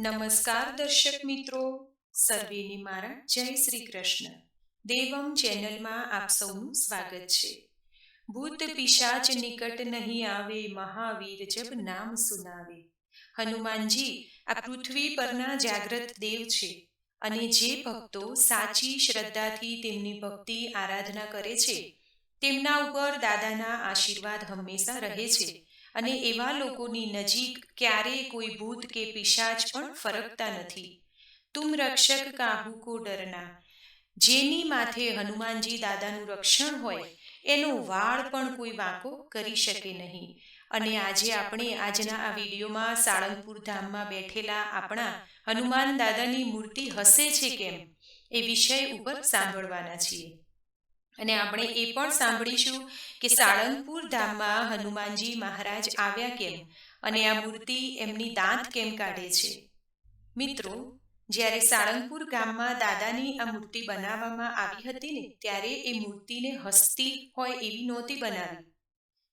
નમસ્કાર દર્શક મિત્રો. સર્વેને મારા જય શ્રી કૃષ્ણ. દેવમ ચેનલમાં આપ સૌનું સ્વાગત છે. ભૂત પિશાચ નિકટ નહીં આવે, મહાવીર જબ નામ સુનાવે. હનુમાનજી, આ પૃથ્વી પરના જાગ્રત દેવ છે અને જે ભક્તો સાચી શ્રદ્ધાથી તેમની ભક્તિ આરાધના કરે છે, તેમના ઉપર દાદાના આશીર્વાદ હંમેશા રહે છે. અને એવા લોકોની નજીક ક્યારેય કોઈ ભૂત કે પિશાચ પણ ફરકતા નથી. તુમ રક્ષક કાહુ કો ડરના. જેની માથે હનુમાનજી દાદાનું રક્ષણ હોય એનો વાળ પણ કોઈ વાંકો કરી શકે નહીં. અને આજે આપણે આજના આ વિડીયોમાં સાળંગપુર ધામમાં બેઠેલા આપણા હનુમાન દાદાની મૂર્તિ હસે છે કેમ? એ વિષય ઉપર સાંભળવાના છીએ. અને આપણે એ પણ સાંભળીશું કે સાળંગપુર ધામમાં હનુમાનજી મહારાજ આવ્યા કેમ અને આ મૂર્તિ એમની દાંત કેમ કાઢે છે? મિત્રો, જ્યારે સાળંગપુર ગામમાં દાદાની આ મૂર્તિ બનાવવામાં આવી હતી ને, ત્યારે એ મૂર્તિને હસતી હોય એવી નહોતી બનાવી.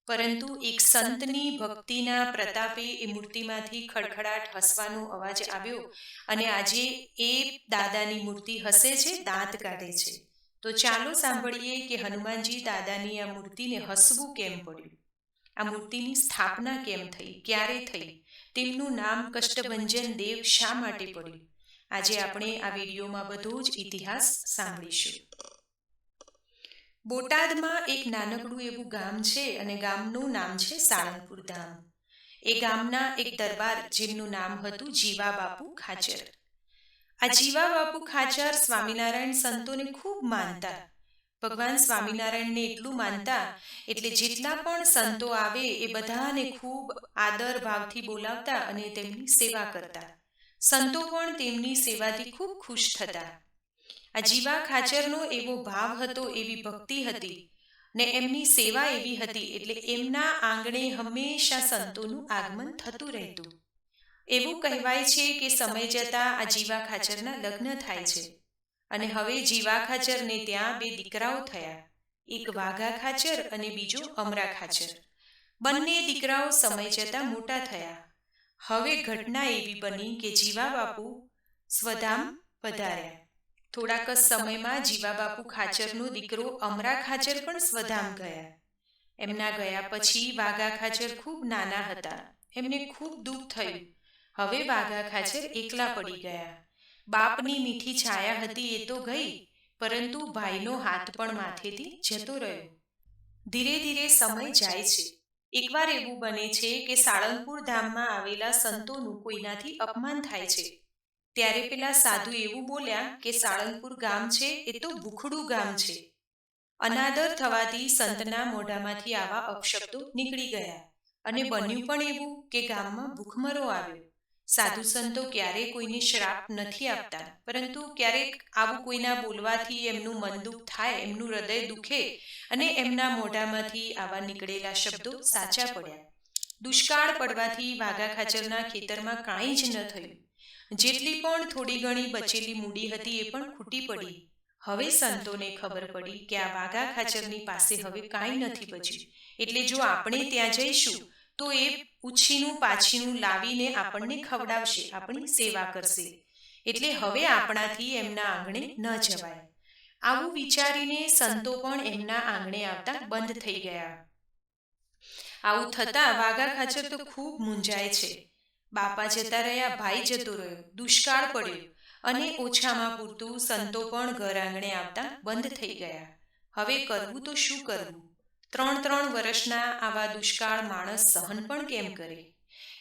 પરંતુ એક સંતની ભક્તિના પ્રતાપે એ મૂર્તિમાંથી ખડખડાટ હસવાનો અવાજ આવ્યો અને આજે એ દાદાની મૂર્તિ હસે છે, દાંત કાઢે છે. તો ચાલો સાંભળીએ કે હનુમાનજી દાદાની આ મૂર્તિને હસવું કેમ પડ્યું? આ મૂર્તિની સ્થાપના કેમ થઈ? ક્યારે થઈ? તેમનું નામ કષ્ટભંજન દેવ શા માટે પડ્યું? આજે આપણે આ વિડીયોમાં બધો જ ઇતિહાસ સાંભળીશું. બોટાદમાં એક નાનકડું એવું ગામ છે અને ગામનું નામ છે સાળંગપુર ધામ. એ ગામના એક દરબાર જેમનું નામ હતું જીવા બાપુ ખાચર. આ જીવા બાપુ ખાચર સ્વામિનારાયણ સંતોને ખૂબ માનતા. ભગવાન સ્વામિનારાયણને એટલું માનતા, એટલે જેટલા પણ સંતો આવે એ બધાને ખૂબ આદર ભાવથી બોલાવતા અને તેમની સેવા કરતા. સંતો પણ તેમની સેવાથી ખૂબ ખુશ થતા. આ જીવા ખાચરનો એવો ભાવ હતો એવી ભક્તિ હતી ને એમની સેવા એવી હતી, એટલે એમના આંગણે હંમેશા સંતોનું આગમન થતું રહેતું. એવું કહેવાય છે કે સમય જતાં આ જીવા ખાચરના લગ્ન થાય છે. અને હવે જીવા ખાચરને ત્યાં બે દીકરાઓ થયા. એક વાઘા ખાચર અને બીજો અમરા ખાચર. બંને દીકરાઓ સમય જતાં મોટા થયા. હવે ઘટના એવી બની કે જીવા બાપુ સ્વધામ પધાર્યા. થોડાક સમયમાં જીવા બાપુ ખાચરનો દીકરો અમરા ખાચર પણ સ્વધામ ગયા. એમના ગયા પછી વાઘા ખાચર ખૂબ નાના હતા. એમને ખૂબ દુઃખ થયું. હવે વાઘા ખાચર એકલા પડી ગયા. બાપની મીઠી છાયા હતી એ તો ગઈ, પરંતુ ભાઈનો હાથ પણ માથેથી જતો રહ્યો. ધીરે ધીરે સમય જાય છે. એકવાર એવું બને છે કે સાળંગપુર ધામમાં આવેલા સંતોનું કોઈનાથી અપમાન થાય છે. ત્યારે પેલા સાધુ એવું બોલ્યા કે સાળંગપુર ગામ છે એ તો ભૂખડું ગામ છે. અનાદર થવાથી સંતના મોઢામાંથી આવા અપશબ્દો નીકળી ગયા અને બન્યું પણ એવું કે ગામમાં ભૂખમરો આવ્યો. સાધુ સંતો ક્યારેય કોઈને શ્રાપ નથી આપતા, પરંતુ ક્યારેક આવું કોઈના બોલવાથી એમનું મન દુઃખ થાય, એમનું હૃદય દુખે અને એમના મોઢામાંથી આવા નીકળેલા શબ્દો સાચા પડ્યા. દુષ્કાળ પડવાથી વાઘા ખાચરના ખેતરમાં કાંઈ જ ન થયું. જેટલી પણ થોડી ઘણી બચેલી મૂડી હતી એ પણ ખૂટી પડી. હવે સંતોને ખબર પડી કે આ વાઘા ખાચરની પાસે હવે કાંઈ નથી બચ્યું. એટલે જો આપણે ત્યાં જઈશું તો એ ઉછીનું પાછીનું લાવીને આપણને ખવડાવશે, આપણી સેવા કરશે. એટલે હવે આપણાથી એમના આંગણે ન જવાય. આવું વિચારીને સંતો પણ એમના આંગણે આવતા બંધ થઈ ગયા. આવું થતા વાઘા ખાચર તો ખૂબ મૂંઝાય છે. બાપા જતા રહ્યા, ભાઈ જતો રહ્યો, દુષ્કાળ પડ્યો અને ઓછામાં પૂરતું સંતો પણ ઘર આંગણે આવતા બંધ થઈ ગયા. હવે કરવું તો શું કરવું? ત્રણ ત્રણ વર્ષના આવા દુષ્કાળ માણસ સહન પણ કેમ કરે?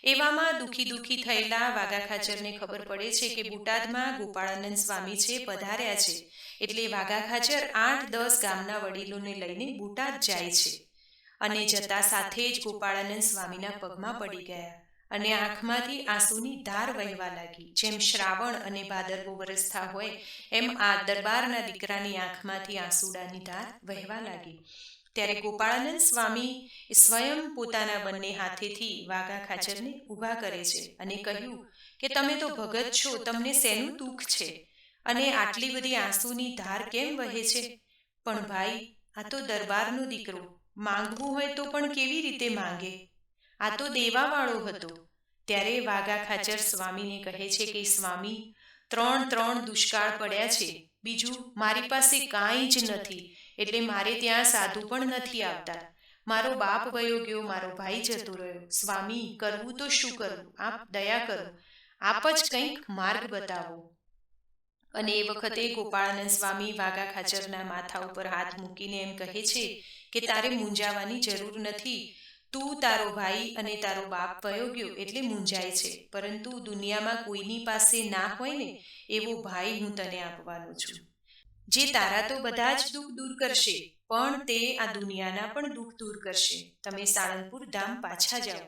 એવામાં દુખી દુખી થયેલા વાઘા ખાચરને ખબર પડે છે કે બોટાદમાં ગોપાળાનંદ સ્વામી છે પધાર્યા છે. એટલે વાઘા ખાચર આઠ દસ ગામના વડીલોને લઈને બોટાદ જાય છે. અને જતા સાથે જ ગોપાળાનંદ સ્વામીના પગમાં પડી ગયા અને આંખમાંથી આંસુની ધાર વહેવા લાગી. જેમ શ્રાવણ અને ભાદરવો વરસતા હોય, એમ આ દરબારના દીકરાની આંખમાંથી આંસુડાની ધાર વહેવા લાગી. ત્યારે ગોપાળાનંદ સ્વામી સ્વયં પોતાના બંને હાથેથી વાઘા ખાચરને ઊભા કરે છે અને કહ્યું કે તમે તો ભગત છો, તમને શેનું દુઃખ છે? અને આટલી બધી આંસુની ધાર કેમ વહે છે? પણ ભાઈ, આ તો દરબારનો દીકરો, માંગવું હોય તો પણ કેવી રીતે માંગે? આ તો દેવાવાળો હતો. ત્યારે વાઘા ખાચર સ્વામીને કહે છે કે, સ્વામી, ત્રણ ત્રણ દુષ્કાળ પડ્યા છે. બીજું મારી પાસે કાંઈ જ નથી. એટલે મારે ત્યાં સાધુ પણ નથી આવતા. મારો બાપ વયો ગયો, મારો ભાઈ જતો રહ્યો. સ્વામી, કરવું તો શું કરવું? આપ દયા કરો. આપ જ કંઈક માર્ગ બતાવો. અને એ વખતે ગોપાળાનંદ સ્વામી વાઘા ખાચરના માથા ઉપર હાથ મૂકીને એમ કહે છે કે તારે મૂંઝાવાની જરૂર નથી. તું તારો ભાઈ અને તારો બાપ વયો ગયો એટલે મૂંઝાય છે. પરંતુ દુનિયામાં કોઈની પાસે ના હોય ને એવો ભાઈ હું તને આપવાનો છું. જે તારા તો બધા જ દુઃખ દૂર કરશે, પણ તે આ દુનિયાના પણ દુઃખ દૂર કરશે. તમે સાળંગપુર ધામ પાછા જાઓ.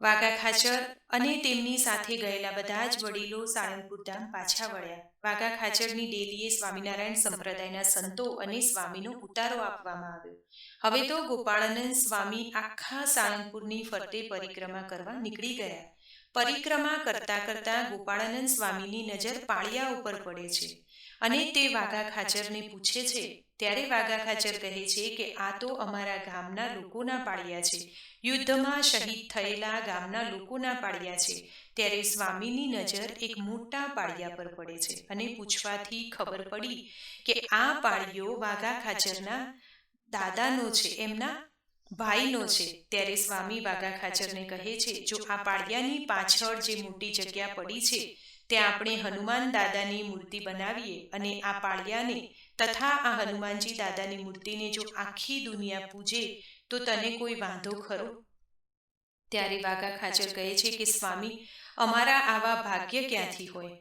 વાઘા ખાચર અને તેમની સાથે ગયેલા બધા જ વડીલો સાળંગપુર ધામ પાછા વળ્યા. વાઘા ખાચરની ડેલીએ સ્વામિનારાયણ સંપ્રદાયના સંતો અને સ્વામીનો ઉતારો આપવામાં આવ્યો. હવે તો ગોપાળાનંદ સ્વામી આખા સાળંગપુરની ફરતે પરિક્રમા કરવા નીકળી ગયા. પરિક્રમા કરતા કરતા ગોપાળાનંદ સ્વામીની નજર પાળિયા ઉપર પડે છે. અને તે વાઘા ખાચરને પૂછે છે. ત્યારે વાઘા ખાચર કહે છે કે આ તો અમારા ગામના લોકોના પાળિયા છે. યુદ્ધમાં શહીદ થયેલા ગામના લોકોના પાળિયા છે. ત્યારે સ્વામીની નજર એક મોટા પાળિયા પર પડે છે અને પૂછવાથી ખબર પડી કે આ પાળિયો વાઘા ખાચરના દાદાનો છે એમના ભાઈનો છે. ત્યારે સ્વામી વાઘા ખાચરને કહે છે જો આ પાળિયાની પાછળ જે મોટી જગ્યા પડી છે ત્યાં આપણે હનુમાન દાદાની મૂર્તિ બનાવીએ અને આ પાળિયાને તથા આ હનુમાનજી દાદાની મૂર્તિને જો આખી દુનિયા પૂજે, તો તને કોઈ વાંધો ખરો? ત્યારે વાઘા ખાચર કહે છે કે, સ્વામી, અમારા આવા ભાગ્ય ક્યાંથી હોય?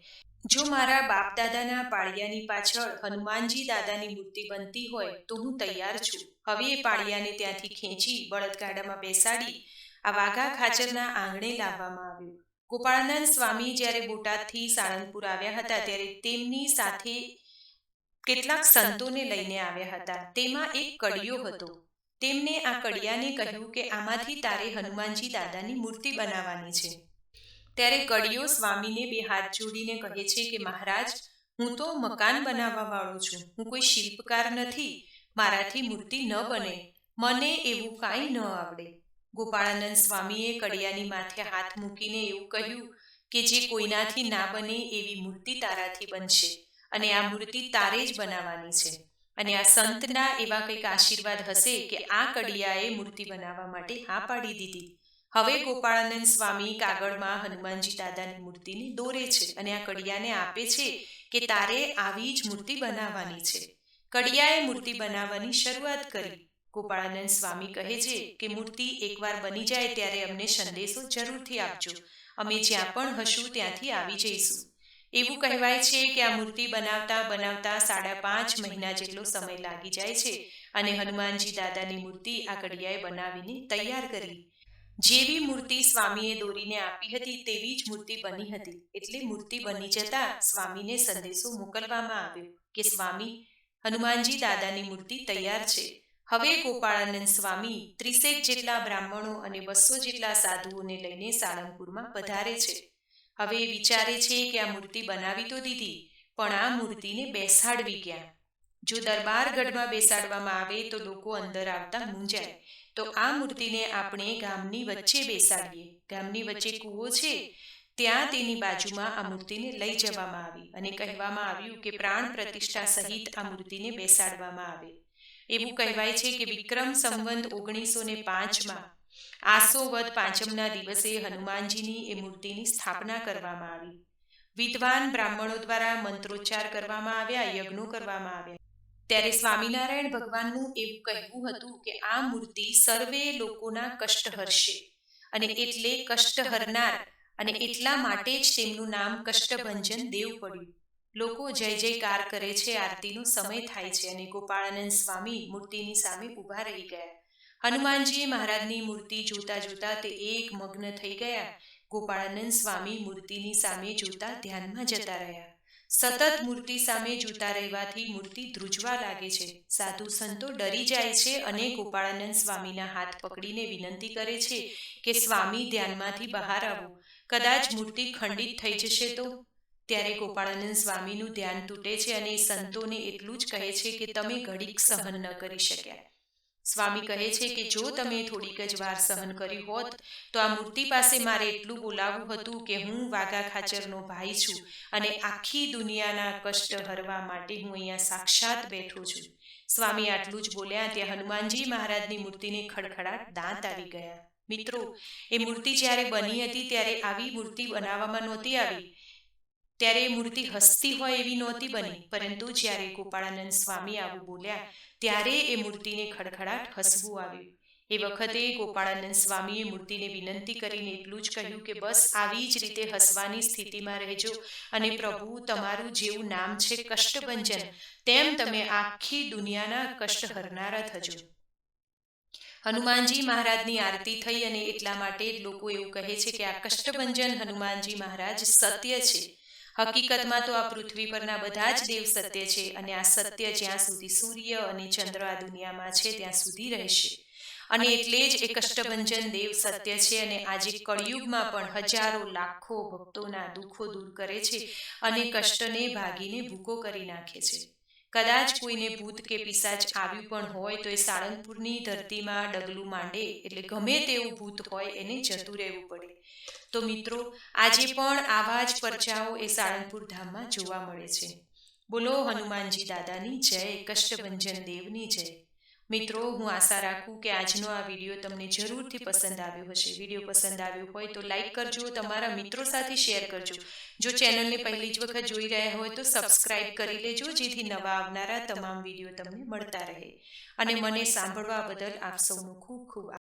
જો મારા બાપ દાદાના પાળિયાની પાછળ હનુમાનજી દાદાની મૂર્તિ બનતી હોય, તો હું તૈયાર છું. હવે એ પાળિયાને ત્યાંથી ખેંચી બળદગાડામાં બેસાડી આ વાઘા ખાચરના આંગણે લાવવામાં આવ્યું. ગોપાળાનંદ સ્વામી જ્યારે બોટાદથી સાળંગપુર આવ્યા હતા, ત્યારે તેમની સાથે કેટલાક સંતોને લઈને આવ્યા હતા. તેમાં એક કડિયો હતો. તેમને આ કડિયાને કહ્યું કે, આમાંથી તારે હનુમાનજી દાદાની મૂર્તિ બનાવવાની છે. ત્યારે કડિયો સ્વામીને બે હાથ જોડીને કહે છે કે, મહારાજ, હું તો મકાન બનાવવા વાળો છું. હું કોઈ શિલ્પકાર નથી. મારાથી મૂર્તિ ન બને. મને એવું કાંઈ ન આવડે. ગોપાળાનંદ સ્વામીએ કડિયાની માથે હાથ મૂકીને એવું કહ્યું કે જે કોઈનાથી ના બને એવી મૂર્તિ તારાથી બનશે અને આ મૂર્તિ તારે જ બનાવવાની છે. અને આ સંતના એવા કંઈક આશીર્વાદ હશે કે આ કડિયાએ મૂર્તિ બનાવવા માટે હા પાડી દીધી. હવે ગોપાળાનંદ સ્વામી કાગળમાં હનુમાનજી દાદાની મૂર્તિને દોરે છે અને આ કડિયાને આપે છે કે તારે આવી જ મૂર્તિ બનાવવાની છે. કડિયાએ મૂર્તિ બનાવવાની શરૂઆત કરી. ગોપાળાનંદ સ્વામી કહે છે કે મૂર્તિ એકવાર બની જાય ત્યારે અમને સંદેશો જરૂરથી આપજો. અમે જ્યાં પણ હશું ત્યાંથી આવી જઈશું. એવું કહેવાય છે કે આ મૂર્તિ બનાવતા બનાવતા સાડા પાંચ મહિના જેટલો સમય લાગી જાય છે અને હનુમાનજી દાદાની મૂર્તિ આ કડિયાએ બનાવીને તૈયાર કરી. જેવી મૂર્તિ સ્વામીએ દોરીને આપી હતી તેવી જ મૂર્તિ બની હતી. એટલે મૂર્તિ બની જતા સ્વામીને સંદેશો મોકલવામાં આવ્યો કે સ્વામી હનુમાનજી દાદાની મૂર્તિ તૈયાર છે. હવે ગોપાળાનંદ સ્વામી ત્રીસેક જેટલા બ્રાહ્મણો અને બસો જેટલા સાધુઓને લઈને સાળંગપુરમાં પધારે છે. હવે વિચારે છે કે આ મૂર્તિ બનાવી તો દીધી, પણ આ મૂર્તિને બેસાડવી ક્યાં? જો દરબારગઢમાં બેસાડવામાં આવે તો લોકો અંદર આવતા મૂંઝાય. તો આ મૂર્તિને આપણે ગામની વચ્ચે બેસાડીએ. ગામની વચ્ચે કૂવો છે, ત્યાં તેની બાજુમાં આ મૂર્તિને લઈ જવામાં આવી અને કહેવામાં આવ્યું કે પ્રાણ પ્રતિષ્ઠા સહિત આ મૂર્તિને બેસાડવામાં આવે. એવું કહેવાય છે કે વિક્રમ સંવંત ઓગણીસો ને પાંચમાં આસો વદ પાંચમના દિવસે હનુમાનજીની એ મૂર્તિની સ્થાપના કરવામાં આવી. વિદ્વાન બ્રાહ્મણો દ્વારા મંત્રોચ્ચાર કરવામાં આવ્યા, યજ્ઞો કરવામાં આવ્યા. ત્યારે સ્વામિનારાયણ ભગવાનનું એવું કહેવું હતું કે આ મૂર્તિ સર્વે લોકોના કષ્ટ હરશે અને એટલે કષ્ટ હરનાર અને એટલા માટે જ તેમનું નામ કષ્ટભંજન દેવ પડ્યું. લોકો જય જયકાર કરે છે, આરતીનો સમય થાય છે અને ગોપાળાનંદ સ્વામી મૂર્તિની સામે ઊભા રહી ગયા. હનુમાનજી મહારાજની મૂર્તિ જોતા જોતા તે એક મગ્ન થઈ ગયા. ગોપાળાનંદ સ્વામી મૂર્તિની સામે જોતા ધ્યાનમાં જતા રહ્યા. સતત મૂર્તિ સામે જોતા રહેવાથી મૂર્તિ ધ્રુજવા લાગે છે. સાધુ સંતો ડરી જાય છે અને ગોપાળાનંદ સ્વામીના હાથ પકડીને વિનંતી કરે છે કે સ્વામી ધ્યાનમાંથી બહાર આવો. કદાચ મૂર્તિ ખંડિત થઈ જશે તો ત્યારે ગોપાળાનંદ સ્વામીનું ધ્યાન તૂટે છે અને સંતોને એટલું જ કહે છે કે તમે ઘડીક સહન ન કરી શક્યા. સ્વામી કહે છે કે જો તમે થોડીક જ વાર સહન કરી હોત, તો આ મૂર્તિ પાસે મારે એટલું બોલાવવું હતું કે હું વાઘા ખાચરનો ભાઈ છું અને આખી દુનિયાના કષ્ટ હરવા માટે હું અહીંયા સાક્ષાત બેઠો છું. સ્વામી આટલું જ બોલ્યા ત્યાં હનુમાનજી મહારાજની મૂર્તિને ખડખડાટ દાંત આવી ગયા. મિત્રો, એ મૂર્તિ જ્યારે બની હતી ત્યારે આવી મૂર્તિ બનાવવામાં નહોતી આવી. ત્યારે એ મૂર્તિ હસતી હોય એવી નહોતી બની. પરંતુ જ્યારે ગોપાળાનંદ સ્વામી આવું બોલ્યા, ત્યારે એ મૂર્તિને ખડખડાટ હસવું આવ્યું. એ વખતે ગોપાળાનંદ સ્વામીએ મૂર્તિને વિનંતી કરીને એટલું જ કહ્યું કે, બસ, આવી જ રીતે હસવાની સ્થિતિમાં રહેજો અને પ્રભુ, તમારું જેવું નામ છે કષ્ટભંજન. તેમ તમે આખી દુનિયાના કષ્ટ હરનારા થજો. હનુમાનજી મહારાજની આરતી થઈ અને એટલા માટે લોકો એવું કહે છે કે, આ કષ્ટભંજન હનુમાનજી મહારાજ સત્ય છે. હકીકતમાં તો આ પૃથ્વી પરના બધા જ દેવ સત્ય છે અને આ સત્ય જ્યાં સુધી સૂર્ય અને ચંદ્ર આ દુનિયામાં છે, ત્યાં સુધી રહેશે. અને એટલે જ એ કષ્ટભંજન દેવ સત્ય છે અને આજે કળિયુગમાં પણ હજારો લાખો ભક્તોના દુઃખો દૂર કરે છે અને કષ્ટને ભાગીને ભૂકો કરી નાખે છે. કદાચ કોઈને ભૂત કે પિશાચ આવ્યું પણ હોય તો એ સાળંગપુરની ધરતીમાં ડગલું માંડે, એટલે ગમે તેવું ભૂત હોય એને જતું રહેવું પડે. તો મિત્રો, આજે પણ આવા જ પરચાઓ એ સાળંગપુર ધામમાં જોવા મળે છે. બોલો હનુમાનજી દાદાની જય, કષ્ટભંજન દેવની જય. મિત્રો, હું આશા રાખું કે આજનો આ વીડિયો તમને જરૂરથી પસંદ આવ્યો હશે. વીડિયો પસંદ આવ્યો હોય તો લાઈક કરજો, તમારા મિત્રો સાથે શેર કરજો. જો ચેનલને પહેલી જ વખત જોઈ રહ્યા હોય તો સબસ્ક્રાઇબ કરી લેજો, જેથી નવા આવનારા તમામ વીડિયો તમને મળતા રહે. અને મને સાંભળવા બદલ આપ સૌનો ખૂબ ખૂબ